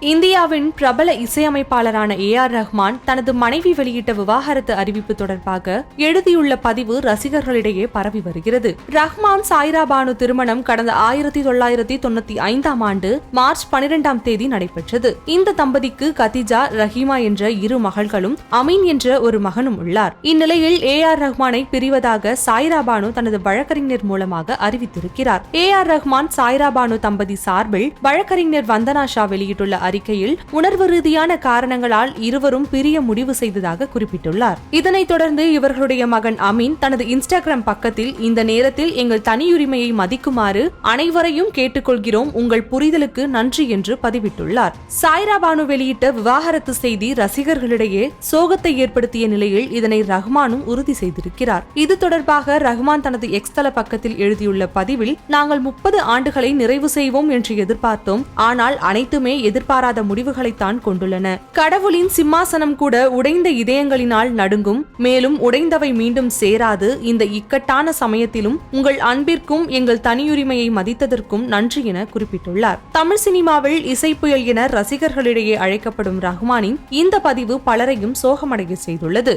இந்தியாவின் பிரபல இசையமைப்பாளரான ஏ ஆர் ரஹ்மான் தனது மனைவி வெளியிட்ட விவாகரத்து அறிவிப்பு தொடர்பாக எழுதியுள்ள பதிவு ரசிகர்களிடையே பரவி வருகிறது. ரஹ்மான் சாய்ரா பானு திருமணம் கடந்த ஆயிரத்தி தொள்ளாயிரத்தி தொண்ணூத்தி ஐந்தாம் ஆண்டு மார்ச் பனிரெண்டாம் தேதி நடைபெற்றது. இந்த தம்பதிக்கு கதிஜா ரஹீமா என்ற இரு மகள்களும் அமீன் என்ற ஒரு மகனும் உள்ளார். இந்நிலையில் ஏ ஆர் ரஹ்மானை பிரிவதாக சாய்ரா பானு தனது வழக்கறிஞர் மூலமாக அறிவித்திருக்கிறார். ஏ ஆர் ரஹ்மான் சாய்ரா பானு தம்பதி சார்பில் வழக்கறிஞர் வந்தனா ஷா வெளியிட்டுள்ள அறிக்கையில் உணர்வு ரீதியான காரணங்களால் இருவரும் பிரிய முடிவு செய்ததாக குறிப்பிட்டுள்ளார். இதனைத் தொடர்ந்து இவர்களுடைய மகன் அமீன் தனது இன்ஸ்டாகிராம் பக்கத்தில் இந்த நேரத்தில் எங்கள் தனியுரிமையை மதிக்குமாறு அனைவரையும் கேட்டுக்கொள்கிறோம். உங்கள் புரிதலுக்கு நன்றி என்று பதிவிட்டுள்ளார். சாய்ரா பானு வெளியிட்ட விவாகரத்து செய்தி ரசிகர்களிடையே சோகத்தை ஏற்படுத்திய நிலையில் இதனை ரஹ்மானும் உறுதி செய்திருக்கிறார். இது தொடர்பாக ரஹ்மான் தனது எக்ஸ் தள பக்கத்தில் எழுதியுள்ள பதிவில் நாங்கள் முப்பது ஆண்டுகளை நிறைவு செய்வோம் என்று எதிர்பார்த்தோம். ஆனால் அனைத்துமே எதிர்பாராத முடிவுகளைத்தான் கொண்டுள்ளன. கடவுளின் சிம்மாசனம் கூட உடைந்த இதயங்களினால் நடுங்கும் மேலும் உடைந்தவை மீண்டும் சேராது. இந்த இக்கட்டான சமயத்திலும் உங்கள் அன்பிற்கும் எங்கள் தனியுரிமையை மதித்ததற்கும் நன்றி என குறிப்பிட்டுள்ளார். தமிழ் சினிமாவில் இசைப்புயல் என ரசிகர்களிடையே அழைக்கப்படும் ரஹ்மானின் இந்த பதிவு பலரையும் சோகமடைய செய்துள்ளது.